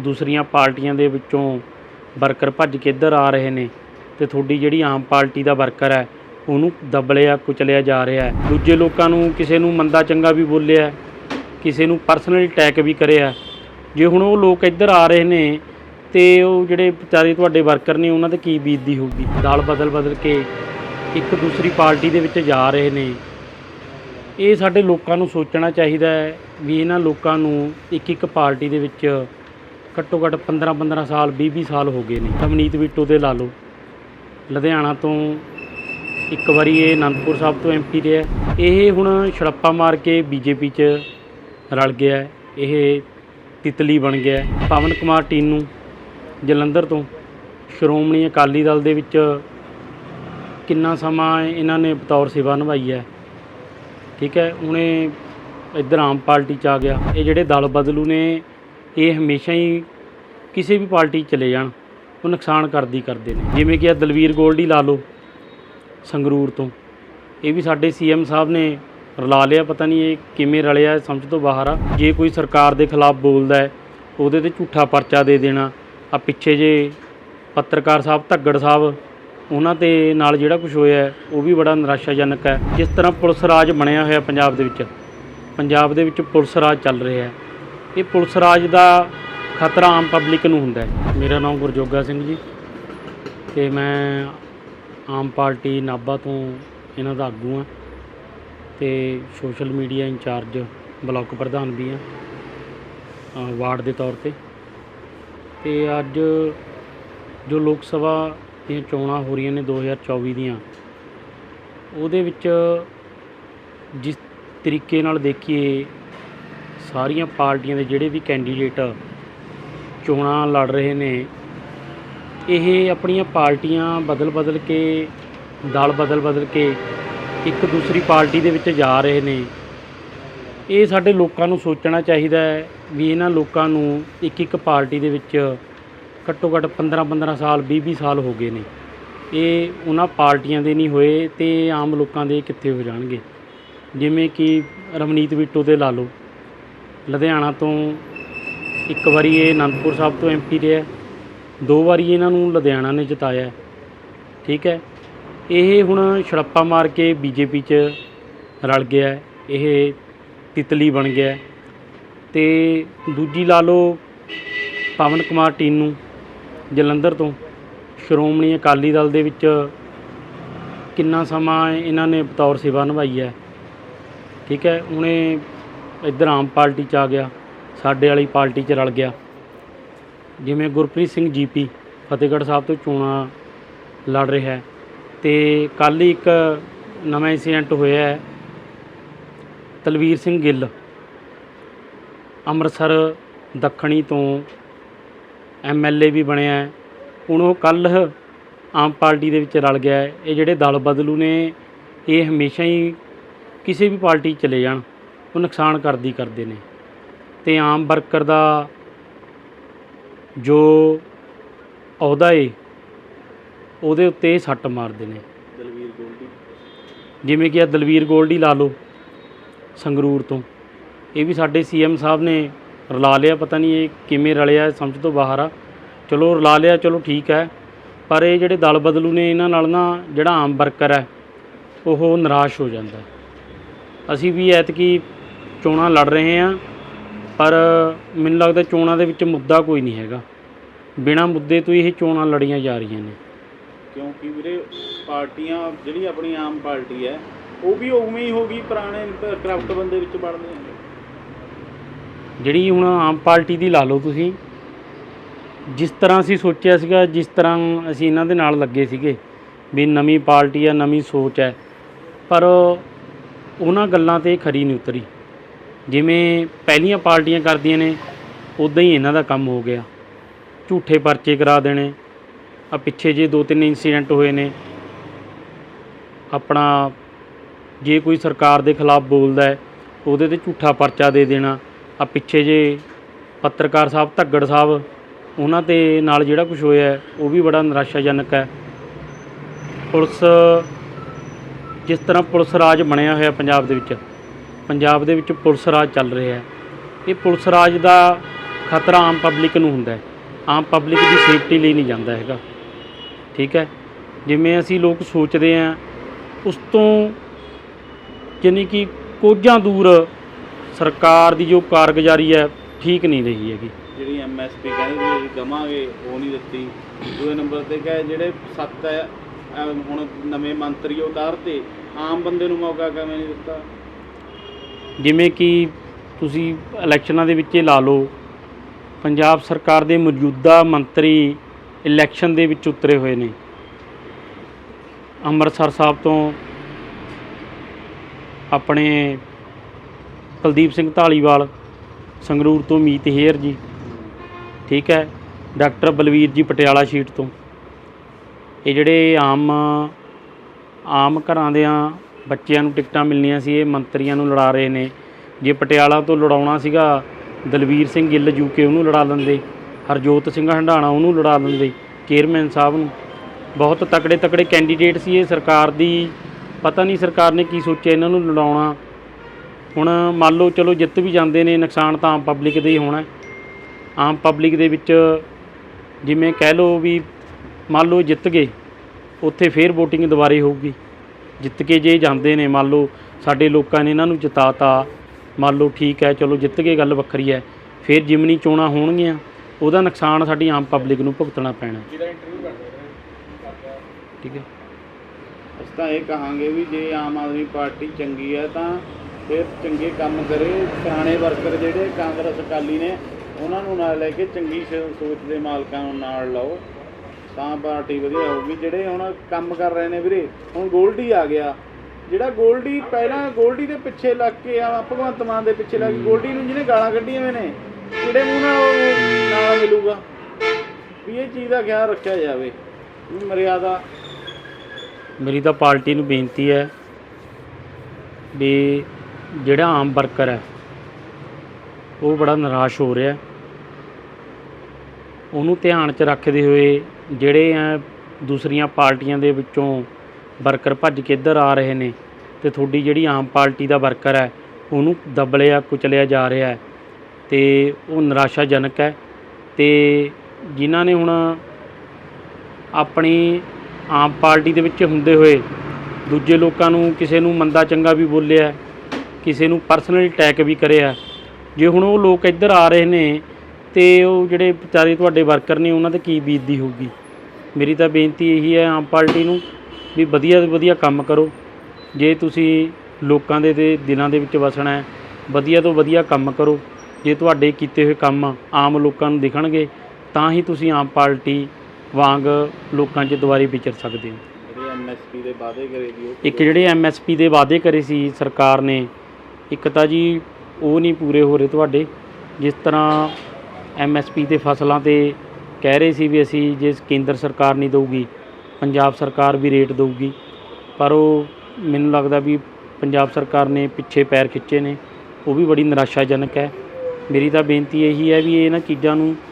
ਦੂਸਰੀਆਂ ਪਾਰਟੀਆਂ ਦੇ ਵਿੱਚੋਂ ਵਰਕਰ ਭੱਜ ਕੇ ਇੱਧਰ ਆ ਰਹੇ ਨੇ ਤੇ ਤੁਹਾਡੀ ਜਿਹੜੀ ਆਮ ਪਾਰਟੀ ਦਾ ਵਰਕਰ ਹੈ, ਉਹਨੂੰ ਦਬਲਿਆ, ਕੁਚਲਿਆ ਜਾ ਰਿਹਾ ਹੈ। ਦੂਜੇ ਲੋਕਾਂ ਨੂੰ ਕਿਸੇ ਨੂੰ ਮੰਦਾ ਚੰਗਾ ਵੀ ਬੋਲਿਆ, ਕਿਸੇ ਨੂੰ ਪਰਸਨਲੀ ਅਟੈਕ ਵੀ ਕਰਿਆ। ਜੇ ਹੁਣ ਉਹ ਲੋਕ ਇੱਧਰ ਆ ਰਹੇ ਨੇ ਤੇ ਉਹ ਜਿਹੜੇ ਵਿਚਾਰੇ ਤੁਹਾਡੇ ਵਰਕਰ ਨੇ, ਉਹਨਾਂ ਤੇ ਕੀ ਬੀਤਦੀ ਹੋਊਗੀ? ਦਾਲ ਬਦਲ ਬਦਲ ਕੇ ਇੱਕ ਦੂਸਰੀ ਪਾਰਟੀ ਦੇ ਵਿੱਚ ਜਾ ਰਹੇ ਨੇ। ਇਹ ਸਾਡੇ ਲੋਕਾਂ ਨੂੰ ਸੋਚਣਾ ਚਾਹੀਦਾ ਹੈ ਵੀ ਇਹਨਾਂ ਲੋਕਾਂ ਨੂੰ ਇੱਕ ਇੱਕ ਪਾਰਟੀ ਦੇ ਵਿੱਚ ਘੱਟੋ ਘੱਟ 15 15 ਸਾਲ 20 20 ਸਾਲ ਹੋ ਗਏ ਨੇ। ਰਮਨੀਤ ਬਿੱਟੂ ਦੇ ਲਾ ਲਓ। ਲੁਧਿਆਣਾ ਤੋਂ ਇੱਕ ਵਾਰੀ ਇਹ ਅਨੰਦਪੁਰ ਸਾਹਿਬ ਤੋਂ ਐਮਪੀ ਰਿਹਾ ਇਹ ਹੁਣ ਛੜੱਪਾ ਮਾਰ ਕੇ ਬੀਜੇਪੀ 'ਚ ਰਲ ਗਿਆ ਇਹ ਤਿਤਲੀ ਬਣ ਗਿਆ ਪਵਨ ਕੁਮਾਰ ਟੀਨੂ ਜਲੰਧਰ ਤੋਂ। ਸ਼੍ਰੋਮਣੀ ਅਕਾਲੀ ਦਲ ਦੇ ਵਿੱਚ ਕਿੰਨਾ ਸਮਾਂ ਇਹਨਾਂ ਨੇ ਬਤੌਰ ਸੇਵਾ ਨਿਭਾਈ ਹੈ। ਠੀਕ ਹੈ, ਹੁਣ ਇਹ ਇੱਧਰ ਆਮ ਪਾਰਟੀ ਚ ਆ ਗਿਆ। ਇਹ ਜਿਹੜੇ ਦਲ ਬਦਲੂ ਨੇ ਇਹ ਹਮੇਸ਼ਾ ਹੀ ਕਿਸੇ ਵੀ ਪਾਰਟੀ ਚਲੇ ਜਾਣ, ਉਹ ਨੁਕਸਾਨ ਕਰਦੀ ਕਰਦੇ ਨੇ। ਜਿਵੇਂ ਕਿ ਆ ਦਲਵੀਰ ਗੋਲਡੀ ਲਾ ਲਓ, ਸੰਗਰੂਰ ਤੋਂ। ਇਹ ਵੀ ਸਾਡੇ ਸੀਐਮ ਸਾਹਿਬ ਨੇ ਰਲਾ ਲਿਆ, ਪਤਾ ਨਹੀਂ ਇਹ ਕਿਵੇਂ ਰਲਿਆ, ਸਮਝ ਤੋਂ ਬਾਹਰ ਆ। ਜੇ ਕੋਈ ਸਰਕਾਰ ਦੇ ਖਿਲਾਫ ਬੋਲਦਾ ਹੈ, ਉਹਦੇ ਤੇ ਝੂਠਾ ਪਰਚਾ ਦੇ ਦੇਣਾ। ਆ ਪਿੱਛੇ ਜੇ ਪੱਤਰਕਾਰ ਸਾਹਿਬ ਧੱਗੜ ਸਾਹਿਬ, ਉਹਨਾਂ ਤੇ ਨਾਲ ਜਿਹੜਾ ਕੁਝ ਹੋਇਆ ਉਹ ਵੀ ਬੜਾ ਨਿਰਾਸ਼ਾਜਨਕ ਹੈ। ਜਿਸ ਤਰ੍ਹਾਂ ਪੁਲਿਸ ਰਾਜ ਬਣਿਆ ਹੋਇਆ ਪੰਜਾਬ ਦੇ ਵਿੱਚ, ਪੰਜਾਬ ਦੇ ਵਿੱਚ ਪੁਲਿਸ ਰਾਜ ਚੱਲ ਰਿਹਾ ਹੈ। ਇਹ ਪੁਲਿਸ ਰਾਜ ਦਾ ਖਤਰਾ ਆਮ ਪਬਲਿਕ ਨੂੰ ਹੁੰਦਾ ਹੈ। ਮੇਰਾ ਨਾਮ ਗੁਰਜੋਗਾ ਸਿੰਘ ਜੀ ਤੇ ਮੈਂ ਆਮ ਪਾਰਟੀ ਨਾਭਾ ਤੋਂ ਇਹਨਾਂ ਦਾ ਆਗੂ ਹਾਂ ਤੇ ਸੋਸ਼ਲ ਮੀਡੀਆ ਇੰਚਾਰਜ ਬਲਾਕ ਪ੍ਰਧਾਨ ਵੀ ਹਾਂ ਵਾਰਡ ਦੇ ਤੌਰ ਤੇ। ਤੇ ਅੱਜ ਜੋ ਲੋਕ ਸਭਾ ਦੀਆਂ ਚੋਣਾਂ ਹੋ ਰਹੀਆਂ ਨੇ 2024 ਦੀਆਂ, ਉਹਦੇ ਵਿੱਚ ਜਿਸ ਤਰੀਕੇ ਨਾਲ ਦੇਖੀਏ ਸਾਰੀਆਂ ਪਾਰਟੀਆਂ ਦੇ ਜਿਹੜੇ ਵੀ ਕੈਂਡੀਡੇਟ ਚੋਣਾਂ ਲੜ ਰਹੇ ਨੇ, ਇਹ ਆਪਣੀਆਂ ਪਾਰਟੀਆਂ ਬਦਲ ਬਦਲ ਕੇ, ਦਲ ਬਦਲ ਬਦਲ ਕੇ ਇੱਕ ਦੂਸਰੀ ਪਾਰਟੀ ਦੇ ਵਿੱਚ ਜਾ ਰਹੇ ਨੇ। ਇਹ ਸਾਡੇ ਲੋਕਾਂ ਨੂੰ ਸੋਚਣਾ ਚਾਹੀਦਾ ਹੈ ਵੀ ਇਹਨਾਂ ਲੋਕਾਂ ਨੂੰ ਇੱਕ ਇੱਕ ਪਾਰਟੀ ਦੇ ਵਿੱਚ ਘੱਟੋ ਘੱਟ 15 15 ਸਾਲ 20 20 ਸਾਲ ਹੋ ਗਏ ਨੇ। ਇਹ ਉਹਨਾਂ ਪਾਰਟੀਆਂ ਦੇ ਨਹੀਂ ਹੋਏ ਤੇ ਆਮ ਲੋਕਾਂ ਦੇ ਕਿੱਥੇ ਹੋ ਜਾਣਗੇ? ਜਿਵੇਂ ਕਿ ਰਮਨੀਤ ਬਿੱਟੂ ਦੇ ਲਾ ਲਓ। ਲੁਧਿਆਣਾ ਤੋਂ ਇੱਕ ਵਾਰੀ ਇਹ ਅਨੰਦਪੁਰ ਸਾਹਿਬ ਤੋਂ ਐਮਪੀ ਰਿਹਾ ਦੋ ਵਾਰੀ ਇਹਨਾਂ ਨੂੰ ਲੁਧਿਆਣਾ ਨੇ ਜਿਤਾਇਆ ਠੀਕ ਹੈ। ਇਹ ਹੁਣ ਛੜੱਪਾ ਮਾਰ ਕੇ ਬੀਜੇਪੀ 'ਚ ਰਲ ਗਿਆ ਇਹ ਤਿਤਲੀ ਬਣ ਗਿਆ ਹੈ। ਤੇ ਦੂਜੀ ਲਾ ਲਓ ਪਵਨ ਕੁਮਾਰ ਟੀਨੂ ਜਲੰਧਰ ਤੋਂ। ਸ਼੍ਰੋਮਣੀ ਅਕਾਲੀ ਦਲ ਦੇ ਵਿੱਚ ਕਿੰਨਾ ਸਮਾਂ ਇਹਨਾਂ ਨੇ ਬਤੌਰ ਸੇਵਾ ਨਿਭਾਈ ਹੈ। ਠੀਕ ਹੈ। ਹੁਣ ਇੱਧਰ ਆਮ ਪਾਰਟੀ ਚ ਆ ਗਿਆ, ਸਾਡੇ ਵਾਲੀ ਪਾਰਟੀ ਚ ਰਲ ਗਿਆ। ਜਿਵੇਂ ਗੁਰਪ੍ਰੀਤ ਸਿੰਘ ਜੀਪੀ ਫਤਿਹਗੜ੍ਹ ਸਾਹਿਬ ਤੋਂ ਚੋਣਾਂ ਲੜ ਰਿਹਾ ਹੈ ਤੇ ਕੱਲ੍ਹ ਹੀ ਇੱਕ ਨਵਾਂ ਇੰਸੀਡੈਂਟ ਹੋਇਆ ਹੈ। ਤਲਵੀਰ ਸਿੰਘ ਗਿੱਲ ਅੰਮ੍ਰਿਤਸਰ ਦੱਖਣੀ ਤੋਂ ਐਮਐਲਏ ਵੀ ਬਣਿਆ ਹੈ। ਹੁਣ ਉਹ ਕੱਲ੍ਹ ਆਮ ਪਾਰਟੀ ਦੇ ਵਿੱਚ ਰਲ ਗਿਆ ਹੈ। ਇਹ ਜਿਹੜੇ ਦਲ ਬਦਲੂ ਨੇ, ਇਹ ਹਮੇਸ਼ਾ ਹੀ ਕਿਸੇ ਵੀ ਪਾਰਟੀ 'ਚ ਚਲੇ ਜਾਣ। ਉਹ ਨੁਕਸਾਨ ਕਰਦੀ ਕਰਦੇ ਨੇ। ਤੇ ਆਮ ਵਰਕਰ ਦਾ ਜੋ ਅਹੁਦਾ ਏ ਉਹਦੇ ਉੱਤੇ ਸੱਟ ਮਾਰਦੇ ਨੇ। ਦਲਵੀਰ ਗੋਲਡੀ। ਜਿਵੇਂ ਕਿ ਆ ਦਲਵੀਰ ਗੋਲਡੀ ਲਾ ਲਓ ਸੰਗਰੂਰ ਤੋਂ। ਇਹ ਵੀ ਸਾਡੇ ਸੀਐਮ ਸਾਹਿਬ ਨੇ ਰਲਾ ਲਿਆ ਪਤਾ ਨਹੀਂ ਇਹ ਕਿਵੇਂ ਰਲਿਆ ਸਮਝ ਤੋਂ ਬਾਹਰ ਆ। ਚਲੋ ਰਲਾ ਲਿਆ ਚਲੋ ਠੀਕ ਹੈ। ਪਰ ਇਹ ਜਿਹੜੇ ਦਲ ਬਦਲੂ ਨੇ ਇਹਨਾਂ ਨਾਲ ਨਾ ਜਿਹੜਾ ਆਮ ਵਰਕਰ ਹੈ ਉਹ ਨਿਰਾਸ਼ ਹੋ ਜਾਂਦਾ। ਅਸੀਂ ਵੀ ਐਤਕੀ ਚੋਣਾਂ ਲੜ ਰਹੇ ਹਾਂ ਪਰ ਮੈਨੂੰ ਲੱਗਦਾ ਚੋਣਾਂ ਦੇ ਵਿੱਚ ਮੁੱਦਾ ਕੋਈ ਨਹੀਂ ਹੈਗਾ। ਬਿਨਾਂ ਮੁੱਦੇ ਤੋਂ ਹੀ ਇਹ ਚੋਣਾਂ ਲੜੀਆਂ ਜਾ ਰਹੀਆਂ ਨੇ। ਕਿਉਂਕਿ ਵੀਰੇ ਪਾਰਟੀਆਂ ਜਿਹੜੀ ਆਪਣੀ ਆਮ ਪਾਰਟੀ ਹੈ ਉਹ ਵੀ ਉਵੇਂ ਹੀ ਹੋ ਗਈ ਪੁਰਾਣੇ ਕਰਪਟ ਬੰਦੇ ਵਿੱਚ ਵੜਦੇ ਆ ਜਿਹੜੀ ਹੁਣ ਆਮ ਪਾਰਟੀ ਦੀ ਲਾ ਲਓ ਤੁਸੀਂ ਜਿਸ ਤਰ੍ਹਾਂ ਅਸੀਂ ਸੋਚਿਆ ਸੀਗਾ ਜਿਸ ਤਰ੍ਹਾਂ ਅਸੀਂ ਇਹਨਾਂ ਦੇ ਨਾਲ ਲੱਗੇ ਸੀਗੇ ਵੀ ਨਵੀਂ ਪਾਰਟੀ ਆ ਨਵੀਂ ਸੋਚ ਹੈ ਪਰ ਉਹਨਾਂ ਗੱਲਾਂ ਤੇ ਖਰੀ ਨਹੀਂ ਉਤਰੀ। ਜਿਵੇਂ ਪਹਿਲੀਆਂ ਪਾਰਟੀਆਂ ਕਰਦੀਆਂ ਨੇ, ਉਦਾਂ ਹੀ ਇਹਨਾਂ ਦਾ ਕੰਮ ਹੋ ਗਿਆ। ਝੂਠੇ ਪਰਚੇ ਕਰਾ ਦੇਣੇ ਆ ਪਿੱਛੇ ਜੇ ਦੋ ਤਿੰਨ ਇਨਸੀਡੈਂਟ ਹੋਏ ਨੇ, ਆਪਣਾ ਜੇ ਕੋਈ ਸਰਕਾਰ ਦੇ ਖਿਲਾਫ ਬੋਲਦਾ ਹੈ, ਉਹਦੇ ਤੇ ਝੂਠਾ ਪਰਚਾ ਦੇ ਦੇਣਾ। ਆ ਪਿੱਛੇ ਜੇ ਪੱਤਰਕਾਰ ਸਾਹਿਬ ਧੱਗੜ ਸਾਹਿਬ, ਉਹਨਾਂ ਤੇ ਨਾਲ ਜਿਹੜਾ ਕੁਝ ਹੋਇਆ ਉਹ ਵੀ ਬੜਾ ਨਿਰਾਸ਼ਾਜਨਕ ਹੈ। ਪੁਲਿਸ, ਜਿਸ ਤਰ੍ਹਾਂ ਪੁਲਿਸ ਰਾਜ ਬਣਿਆ ਹੋਇਆ ਪੰਜਾਬ ਦੇ ਵਿੱਚ ਪੰਜਾਬ ਦੇ ਵਿੱਚ ਪੁਲਿਸ ਰਾਜ ਚੱਲ ਰਿਹਾ ਹੈ। ਇਹ ਪੁਲਿਸ ਰਾਜ ਦਾ ਖਤਰਾ ਆਮ ਪਬਲਿਕ ਨੂੰ ਹੁੰਦਾ ਹੈ। ਆਮ ਪਬਲਿਕ ਦੀ ਸੇਫਟੀ ਲਈ ਨਹੀਂ ਜਾਂਦਾ ਹੈਗਾ। ਠੀਕ ਹੈ। ਜਿਵੇਂ ਅਸੀਂ ਲੋਕ ਸੋਚਦੇ ਆ ਉਸ ਤੋਂ ਯਾਨੀ ਕਿ ਕੋਝਾਂ ਦੂਰ ਸਰਕਾਰ ਦੀ ਜੋ ਕਾਰਗੁਜ਼ਾਰੀ ਹੈ, ਠੀਕ ਨਹੀਂ ਰਹੀ ਹੈਗੀ। ਜਿਹੜੀ ਐਮਐਸਪੀ ਕਹਿੰਦੇ ਸੀ ਅਸੀਂ ਦਵਾਂਗੇ ਉਹ ਨਹੀਂ ਦਿੱਤੀ। ਦੂਜੇ ਨੰਬਰ ਤੇ ਕਹੇ, ਜਿਹੜੇ ਸੱਤ ਹੈ ਹੁਣ ਨਵੇਂ ਮੰਤਰੀ ਉਤਾਰਤੇ, ਆਮ ਬੰਦੇ ਨੂੰ ਮੌਕਾ ਕਿਵੇਂ ਨਹੀਂ ਦਿੱਤਾ? ਜਿਵੇਂ ਕਿ ਤੁਸੀਂ ਇਲੈਕਸ਼ਨਾਂ ਦੇ ਵਿੱਚ ਇਹ ਲਾ ਲਓ, ਪੰਜਾਬ ਸਰਕਾਰ ਦੇ ਮੌਜੂਦਾ ਮੰਤਰੀ ਇਲੈਕਸ਼ਨ ਦੇ ਵਿੱਚ ਉਤਰੇ ਹੋਏ ਨੇ। ਅੰਮ੍ਰਿਤਸਰ ਸਾਹਿਬ ਤੋਂ ਆਪਣੇ ਕੁਲਦੀਪ ਸਿੰਘ ਢਾਲੀਵਾਲ ਸੰਗਰੂਰ ਤੋਂ ਮੀਤ ਹੇਅਰ ਜੀ, ਠੀਕ ਹੈ, ਡਾਕਟਰ ਬਲਵੀਰ ਜੀ ਪਟਿਆਲਾ ਸ਼ੀਟ ਤੋਂ। ਇਹ ਜਿਹੜੇ ਆਮ ਆਮ ਘਰਾਂ ਦੇ ਬੱਚਿਆਂ ਨੂੰ ਟਿਕਟਾਂ ਮਿਲਣੀਆਂ ਸੀ, ਇਹ ਮੰਤਰੀਆਂ ਨੂੰ ਲੜਾ ਰਹੇ ਨੇ। ਜੇ ਪਟਿਆਲਾ ਤੋਂ ਲੜਾਉਣਾ ਸੀਗਾ, ਦਲਵੀਰ ਸਿੰਘ ਗਿੱਲ ਯੂਕੇ ਉਹਨੂੰ ਲੜਾ ਲੈਂਦੇ, ਹਰਜੋਤ ਸਿੰਘ ਹੰਡਾਣਾ ਉਹਨੂੰ ਲੜਾ ਲੈਂਦੇ, ਚੇਅਰਮੈਨ ਸਾਹਿਬ ਨੂੰ। ਬਹੁਤ ਤਕੜੇ ਤਕੜੇ ਕੈਂਡੀਡੇਟ ਸੀ ਇਹ ਸਰਕਾਰ ਦੀ। ਪਤਾ ਨਹੀਂ ਸਰਕਾਰ ਨੇ ਕੀ ਸੋਚਿਆ ਇਹਨਾਂ ਨੂੰ ਲੜਾਉਣਾ। ਹੁਣ ਮੰਨ ਲਓ ਚਲੋ ਜਿੱਤ ਵੀ ਜਾਂਦੇ ਨੇ, ਨੁਕਸਾਨ ਤਾਂ ਆਮ ਪਬਲਿਕ ਦੇ ਹੀ ਹੋਣਾ। ਆਮ ਪਬਲਿਕ ਦੇ ਵਿੱਚ ਜਿਵੇਂ ਕਹਿ ਲਓ ਵੀ ਮੰਨ ਲਓ ਜਿੱਤ ਗਏ, ਉੱਥੇ ਫੇਰ VOTING ਦੁਬਾਰੇ ਹੋਊਗੀ। ਜਿੱਤ ਕੇ ਜੇ ਜਾਂਦੇ ਨੇ ਮੰਨ ਲਓ ਸਾਡੇ ਲੋਕਾਂ ਨੇ ਇਹਨਾਂ ਨੂੰ ਜਿਤਾਤਾ ਮੰਨ ਲਓ ਠੀਕ ਹੈ ਚਲੋ ਜਿੱਤ ਗਏ ਗੱਲ ਵੱਖਰੀ ਹੈ ਫੇਰ ਜਿਮਨੀ ਚੋਣਾਂ ਹੋਣਗੀਆਂ ਉਹਦਾ ਨੁਕਸਾਨ ਸਾਡੀ ਆਮ ਪਬਲਿਕ ਨੂੰ ਭੁਗਤਣਾ ਪੈਣਾ। ਠੀਕ ਹੈ। ਅਸੀਂ ਤਾਂ ਇਹ ਕਹਾਂਗੇ ਵੀ ਜੇ ਆਮ ਆਦਮੀ ਪਾਰਟੀ ਚੰਗੀ ਹੈ ਤਾਂ ਫਿਰ ਚੰਗੇ ਕੰਮ ਕਰੇ ਪੁਰਾਣੇ ਵਰਕਰ ਜਿਹੜੇ ਕਾਂਗਰਸ ਅਕਾਲੀ ਨੇ ਉਹਨਾਂ ਨੂੰ ਨਾਲ ਲੈ ਕੇ ਚੰਗੀ ਸੋਚ ਦੇ ਮਾਲਕਾਂ ਨੂੰ ਨਾਲ ਲਾਓ। ਤਾਂ ਪਾਰਟੀ ਵਧੀਆ ਹੋਊਗੀ। ਜਿਹੜੇ ਹੁਣ ਕੰਮ ਕਰ ਰਹੇ ਨੇ ਵੀਰੇ ਹੁਣ ਗੋਲਡੀ ਆ ਗਿਆ। ਜਿਹੜਾ ਗੋਲਡੀ ਪਹਿਲਾਂ ਗੋਲਡੀ ਦੇ ਪਿੱਛੇ ਲੱਗ ਕੇ ਆ ਭਗਵੰਤ ਮਾਨ ਦੇ ਪਿੱਛੇ ਲੱਗ ਕੇ ਗੋਲਡੀ ਨੂੰ ਜਿਹਨੇ ਗਾਲਾਂ ਕੱਢੀਆਂ ਹੋਏ ਨੇ ਕਿਹੜੇ ਮੂੰਹ ਨਾਲ ਉਹ ਨਾਲ ਮਿਲੂਗਾ? ਵੀ ਇਹ ਚੀਜ਼ ਦਾ ਖਿਆਲ ਰੱਖਿਆ ਜਾਵੇ ਮਰਿਆਦਾ। ਮੇਰੀ ਤਾਂ ਪਾਰਟੀ ਨੂੰ ਬੇਨਤੀ ਹੈ ਵੀ ਜਿਹੜਾ ਆਮ ਵਰਕਰ ਹੈ ਉਹ ਬੜਾ ਨਿਰਾਸ਼ ਹੋ ਰਿਹਾ। ਹੈ। ਉਹਨੂੰ ਧਿਆਨ 'ਚ ਰੱਖਦੇ ਹੋਏ ਜਿਹੜੇ ਆ ਦੂਸਰੀਆਂ ਪਾਰਟੀਆਂ ਦੇ ਵਿੱਚੋਂ ਵਰਕਰ ਭੱਜ ਕੇ ਇੱਧਰ ਆ ਰਹੇ ਨੇ ਤੇ ਤੁਹਾਡੀ ਜਿਹੜੀ ਆਮ ਪਾਰਟੀ ਦਾ ਵਰਕਰ ਹੈ, ਉਹਨੂੰ ਦਬਲਿਆ, ਕੁਚਲਿਆ ਜਾ ਰਿਹਾ ਹੈ ਤੇ ਉਹ ਨਿਰਾਸ਼ਾਜਨਕ ਹੈ ਤੇ ਜਿਨ੍ਹਾਂ ਨੇ ਹੁਣ ਆਪਣੀ ਆਮ ਪਾਰਟੀ ਦੇ ਵਿੱਚ ਹੁੰਦੇ ਹੋਏ ਦੂਜੇ ਲੋਕਾਂ ਨੂੰ ਕਿਸੇ ਨੂੰ ਮੰਦਾ ਚੰਗਾ ਵੀ ਬੋਲਿਆ, ਕਿਸੇ ਨੂੰ ਪਰਸਨਲੀ ਅਟੈਕ ਵੀ ਕਰਿਆ, ਜੇ ਹੁਣ ਉਹ ਲੋਕ ਇੱਧਰ ਆ ਰਹੇ ਨੇ ਤੇ ਉਹ ਜਿਹੜੇ ਵਿਚਾਰੇ ਤੁਹਾਡੇ ਵਰਕਰ ਨੇ ਉਹਨਾਂ ਤੇ ਕੀ ਬੀਤਦੀ ਹੋਊਗੀ? ਮੇਰੀ ਤਾਂ ਬੇਨਤੀ ਇਹੀ ਹੈ ਆਮ ਪਾਰਟੀ ਨੂੰ ਵੀ ਵਧੀਆ ਤੋਂ ਵਧੀਆ ਕੰਮ ਕਰੋ। ਜੇ ਤੁਸੀਂ ਲੋਕਾਂ ਦੇ ਦੇ ਦਿਲਾਂ ਦੇ ਵਿੱਚ ਵਸਣਾ ਹੈ ਵਧੀਆ ਤੋਂ ਵਧੀਆ ਕੰਮ ਕਰੋ। ਜੇ ਤੁਹਾਡੇ ਕੀਤੇ ਹੋਏ ਕੰਮ ਆਮ ਲੋਕਾਂ ਨੂੰ ਦਿਖਣਗੇ ਤਾਂ ਹੀ ਤੁਸੀਂ ਆਮ ਪਾਰਟੀ ਵਾਂਗ ਲੋਕਾਂ 'ਚ ਦੁਬਾਰੇ ਵਿਚਰ ਸਕਦੇ ਹੋ। ਜਿਹੜੇ ਐਮਐਸਪੀ ਦੇ ਵਾਅਦੇ ਕਰੇ ਜੀ ਉਹ ਇੱਕ ਜਿਹੜੇ ਐਮਐਸਪੀ ਦੇ ਵਾਅਦੇ ਕਰੇ ਸੀ ਸਰਕਾਰ ਨੇ ਇੱਕ ਤਾਂ ਜੀ ਉਹ ਨਹੀਂ ਪੂਰੇ ਹੋ ਰਹੇ ਤੁਹਾਡੇ। ਜਿਸ ਤਰ੍ਹਾਂ ਐਮਐਸਪੀ ਤੇ ਫਸਲਾਂ ਤੇ ਕਹਿ ਰਹੇ ਸੀ ਵੀ ਅਸੀਂ ਜੇ ਕੇਂਦਰ ਸਰਕਾਰ ਨਹੀਂ ਦਊਗੀ, ਪੰਜਾਬ ਸਰਕਾਰ ਵੀ ਰੇਟ ਦਊਗੀ। ਪਰ ਉਹ ਮੈਨੂੰ ਲੱਗਦਾ ਵੀ ਪੰਜਾਬ ਸਰਕਾਰ ਨੇ ਪਿੱਛੇ ਪੈਰ ਖਿੱਚੇ ਨੇ, ਉਹ ਵੀ ਬੜੀ ਨਿਰਾਸ਼ਾਜਨਕ ਹੈ। ਮੇਰੀ ਤਾਂ ਬੇਨਤੀ ਇਹੀ ਹੈ ਵੀ ਇਹਨਾਂ ਚੀਜ਼ਾਂ ਨੂੰ